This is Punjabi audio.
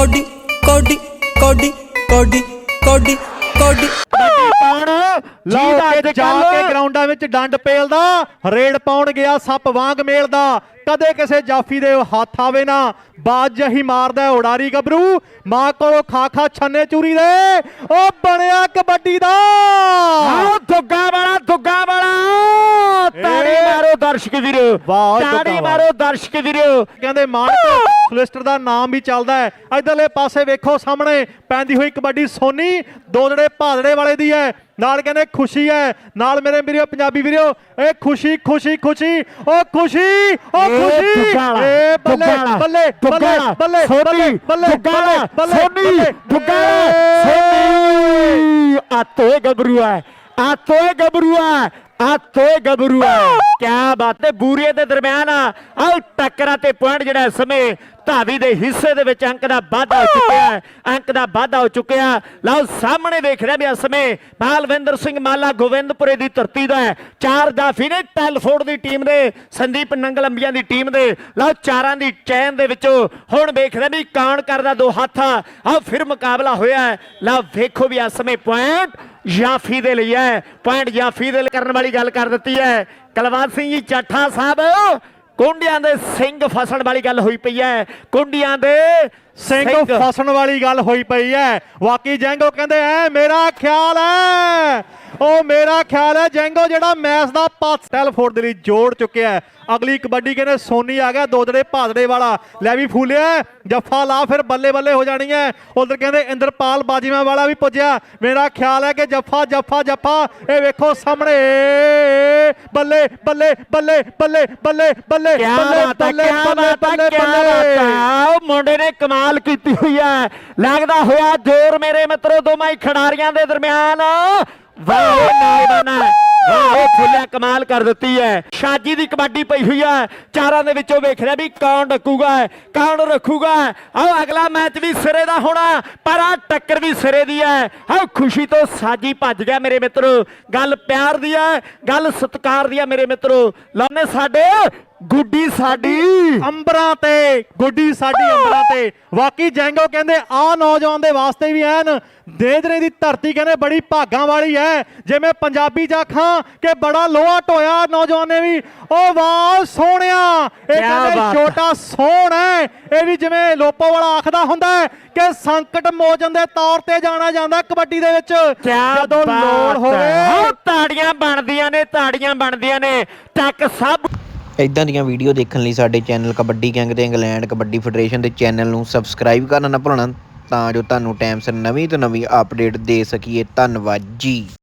ਕੋਡੀ ਕੋਡੀ ਕੋਡੀ ਕੋਡੀ ਕੋਡੀ ਕੋਡੀ। ਲਓ ਕੇ ਜਾ ਕੇ ਗਰਾਊਂਡਾਂ ਵਿੱਚ ਡੰਡ ਪੇਲਦਾ ਰੇਡ ਪਾਉਣ ਗਿਆ ਸੱਪ ਵਾਂਗ ਮੇਲਦਾ। ਕਦੇ ਕਿਸੇ ਜਾਫੀ ਦੇ ਹੱਥ ਆਵੇ ਨਾ ਬਾਜ ਜਹੀ ਮਾਰਦਾ ਹੈ ਉਡਾਰੀ ਗੱਭਰੂ। ਮਾਂ ਕੋਲੋਂ ਖਾ ਖਾ ਛੰਨੇ ਚੂਰੀ ਦੇ ਉਹ ਬਣਿਆ ਕਬੱਡੀ ਦਾ। ਆਓ ਦੁੱਗਾ ਵਾਲਾ ਦੁੱਗਾ ਵਾਲਾ। ਤਾੜੀ। ਮਾਰੋ ਦਰਸ਼ਕ ਵੀਰੋ। ਵਾਹ, ਤਾੜੀ। ਮਾਰੋ ਦਰਸ਼ਕ ਵੀਰੋ। ਕਹਿੰਦੇ ਮਾਨਕ ਸਲਿਸਟਰ ਦਾ ਨਾਮ ਵੀ ਚੱਲਦਾ ਹੈ। ਇਧਰਲੇ ਪਾਸੇ ਵੇਖੋ ਸਾਹਮਣੇ ਪੈਂਦੀ ਹੋਈ ਕਬੱਡੀ ਸੋਨੀ ਦੋ ਜਿਹੜੇ ਭਾਦੜੇ ਵਾਲੇ ਦੀ ਹੈ। ਨਾਲ ਕਹਿੰਦੇ ਖੁਸ਼ੀ ਹੈ। ਨਾਲ ਮੇਰੇ ਵੀਰੋ ਪੰਜਾਬੀ ਵੀਰੋ ਇਹ ਖੁਸ਼ੀ ਖੁਸ਼ੀ ਖੁਸ਼ੀ ਉਹ ਖੁਸ਼ੀ ਉਹ ਖੁਸ਼ੀ। ਏ ਬੱਲੇ ਬੱਲੇ ਬੱਲੇ ਬੱਲੇ ਸੋਨੀ, ਬੱਲੇ ਬੱਲੇ ਸੋਨੀ ਦੁੱਗਾ। ਸੋਨੀ। ਆ ਤੋਏ ਗੱਭਰੂ ਹੈ। ਆ ਤੋਏ ਗੱਭਰੂ ਹੈ। ਆ ਗੱਭਰੂ ਹੈ ਕਿਆ ਬਾਤ ਹੈ ਬੂਰੀਏ ਦੇ ਦਰਮਿਆਨ ਆਓ ਟੱਕਰਾਂ ਤੇ ਪੁਆਇੰਟ ਜਿਹੜਾ ਇਸ ਸਮੇਂ ਧਾਵੀ ਦੇ ਹਿੱਸੇ ਦੇ ਵਿੱਚ ਅੰਕ ਦਾ ਵਾਧਾ ਹੋ ਚੁੱਕਿਆ ਹੈ। ਅੰਕ ਦਾ ਵਾਧਾ ਹੋ ਚੁੱਕਿਆ। ਲਓ, ਸਾਹਮਣੇ ਵੇਖ ਰਿਹਾ ਵੀ ਇਸ ਸਮੇਂ ਬਾਲਵਿੰਦਰ ਸਿੰਘ ਮਾਲਾ ਗੋਬਿੰਦਪੁਰੇ ਦੀ ਧਰਤੀ ਦਾ ਹੈ। ਚਾਰ ਜਾਫੀ ਨੇ ਟੈਲਫੋਰਡ ਦੀ ਟੀਮ ਦੇ, ਸੰਦੀਪ ਨੰਗਲ ਅੰਬੀਆਂ ਦੀ ਟੀਮ ਦੇ। ਲਓ, ਚਾਰਾਂ ਦੀ ਚੈਨ ਦੇ ਵਿੱਚੋਂ ਹੁਣ ਵੇਖ ਰਿਹਾ ਵੀ ਕਾਣ ਕਰਦਾ ਦੋ ਹੱਥ ਆ। ਫਿਰ ਮੁਕਾਬਲਾ ਹੋਇਆ ਹੈ। ਲਓ, ਵੇਖੋ ਵੀ ਇਸ ਸਮੇਂ ਪੁਆਇੰਟ ਜਾਫੀ ਦੇ ਲਈ ਹੈ। ਪੁਆਇੰਟ ਜਾਫੀ ਦੇ ਕਰਨ ਵਾਲੀ ਗੱਲ ਕਰ ਦਿੱਤੀ ਹੈ। ਕਲਵੰਤ ਸਿੰਘ ਜੀ, ਚਾਠਾ ਸਾਹਿਬ, ਕੁੰਡਿਆਂ ਦੇ ਸਿੰਘ ਫਸਣ ਵਾਲੀ ਗੱਲ ਹੋਈ ਪਈ ਹੈ। ਕੁੰਡਿਆਂ ਦੇ ਸਿੰਘ ਫਸਣ ਵਾਲੀ ਗੱਲ ਹੋਈ ਪਈ ਹੈ ਵਾਕਈ ਜੈਂਗੋ ਕਹਿੰਦੇ ਐ ਮੇਰਾ ਖਿਆਲ ਹੈ ਉਹ ਮੇਰਾ ਖਿਆਲ ਹੈ ਜੈਂਗੋ ਜਿਹੜਾ ਮੈਚ ਦਾ ਪਾਸ ਟੈਲਫੋਰਡ ਦੇ ਲਈ ਜੋੜ ਚੁੱਕਿਆ ਹੈ ਅਗਲੀ ਕਬੱਡੀ ਕਹਿੰਦੇ ਸੋਨੀ ਆ ਗਿਆ ਦੋ ਜਿਹੜੇ ਭਾਦੜੇ ਵਾਲਾ। ਲੈ ਵੀ ਫੂਲਿਆ ਜੱਫਾ ਲਾ ਫਿਰ ਬੱਲੇ ਬੱਲੇ ਹੋ ਜਾਣੀ ਹੈ ਉਧਰ ਕਹਿੰਦੇ ਇੰਦਰਪਾਲ ਬਾਜੀਆਂ ਵਾਲਾ ਵੀ ਪੁੱਜਿਆ। ਮੇਰਾ ਖਿਆਲ ਹੈ ਕਿ ਜੱਫਾ ਜੱਫਾ ਜੱਫਾ। ਇਹ ਵੇਖੋ ਸਾਹਮਣੇ। ਬੱਲੇ ਬੱਲੇ ਬੱਲੇ ਬੱਲੇ ਬੱਲੇ ਬੱਲੇ ਬੱਲੇ ਬੱਲੇ ਬੱਲੇ ਬੱਲੇ ਉਹ ਮੁੰਡੇ ਨੇ ਕਮਾਲ ਕੀਤੀ ਹੋਈ ਹੈ। ਲੱਗਦਾ ਹੋਇਆ ਜ਼ੋਰ ਮੇਰੇ ਮਿੱਤਰੋ, ਦੋਵਾਂ ਹੀ ਖਿਡਾਰੀਆਂ ਦੇ ਦਰਮਿਆਨ। ਵਾਹ ਉਹ ਵਾਹ ਫੁੱਲਿਆ ਕਮਾਲ ਕਰ ਦਿੱਤੀ ਹੈ। ਸ਼ਾਜੀ ਦੀ ਕਬੱਡੀ ਪਈ ਹੋਈ ਹੈ। ਚਾਰਾਂ ਦੇ ਵਿੱਚੋਂ ਵੇਖ ਰਿਹਾ ਵੀ ਕੌਣ ਰੱਖੂਗਾ ਕੌਣ ਰੱਖੂਗਾ। ਆਹ ਅਗਲਾ ਮੈਚ ਵੀ ਸਿਰੇ ਦਾ ਹੋਣਾ, ਪਰ ਆ ਟੱਕਰ ਵੀ ਸਿਰੇ ਦੀ ਹੈ। ਆਓ, ਖੁਸ਼ੀ ਤੋਂ ਸਾਜੀ ਭੱਜ ਗਿਆ ਮੇਰੇ ਮਿੱਤਰੋ। ਗੱਲ ਪਿਆਰ ਦੀ ਹੈ, ਗੱਲ ਸਤਿਕਾਰ ਦੀ ਹੈ ਮੇਰੇ ਮਿੱਤਰੋ। ਲਾਉਨੇ ਸਾਡੇ ਗੁੱਡੀ ਸਾਡੀ। ਅੰਬਰਾਂ ਤੇ। ਗੁੱਡੀ ਸਾਡੀ ਅੰਬਰਾਂ ਤੇ। ਵਾਕਈ ਜੈਂਗੋ ਕਹਿੰਦੇ ਆ ਨੌਜਵਾਨ ਦੇ ਵਾਸਤੇ ਵੀ ਐਨ। ਦੇਦਰੇ ਦੀ ਧਰਤੀ ਕਹਿੰਦੇ ਬੜੀ ਭਾਗਾਂ ਵਾਲੀ ਹੈ ਜਿਵੇਂ ਪੰਜਾਬੀ ਜਾਖਾਂ ਕਿ ਬੜਾ ਲੋਹਾ ਢੋਇਆ ਨੌਜਵਾਨ ਨੇ ਵੀ ਉਹ ਵਾਹ ਸੋਹਣਿਆ। ਇਹ ਕਹਿੰਦੇ ਛੋਟਾ ਸੋਹਣ ਹੈ ਇਹ ਵੀ ਜਿਵੇਂ ਲੋਪੋ ਵਾਲਾ ਆਖਦਾ ਹੁੰਦਾ ਹੈ ਕਿ ਸੰਕਟ ਮੋਚਨ ਦੇ ਤੌਰ ਤੇ ਜਾਣਾ ਜਾਂਦਾ ਕਬੱਡੀ ਦੇ ਵਿੱਚ। ਜਦੋਂ ਲੋੜ। ਹੋਵੇ। ਤਾੜੀਆਂ ਬਣਦੀਆਂ ਨੇ ਤਾੜੀਆਂ ਬਣਦੀਆਂ ਨੇ। ਟੱਕ ਸਭ ਇਦਾਂ ਦੀਆਂ ਵੀਡੀਓ ਦੇਖਣ ਲਈ ਸਾਡੇ ਚੈਨਲ ਕਬੱਡੀ ਗੈਂਗ ਤੇ ਇੰਗਲੈਂਡ ਕਬੱਡੀ ਫੈਡਰੇਸ਼ਨ ਦੇ ਚੈਨਲ ਨੂੰ ਸਬਸਕ੍ਰਾਈਬ ਕਰਨਾ ਨਾ ਭੁੱਲਣਾ ਤਾਂ ਜੋ ਤੁਹਾਨੂੰ ਟਾਈਮ ਸਿਰ ਨਵੀਂ ਤੋਂ ਨਵੀਂ ਅਪਡੇਟ ਦੇ ਸਕੀਏ। ਧੰਨਵਾਦ ਜੀ।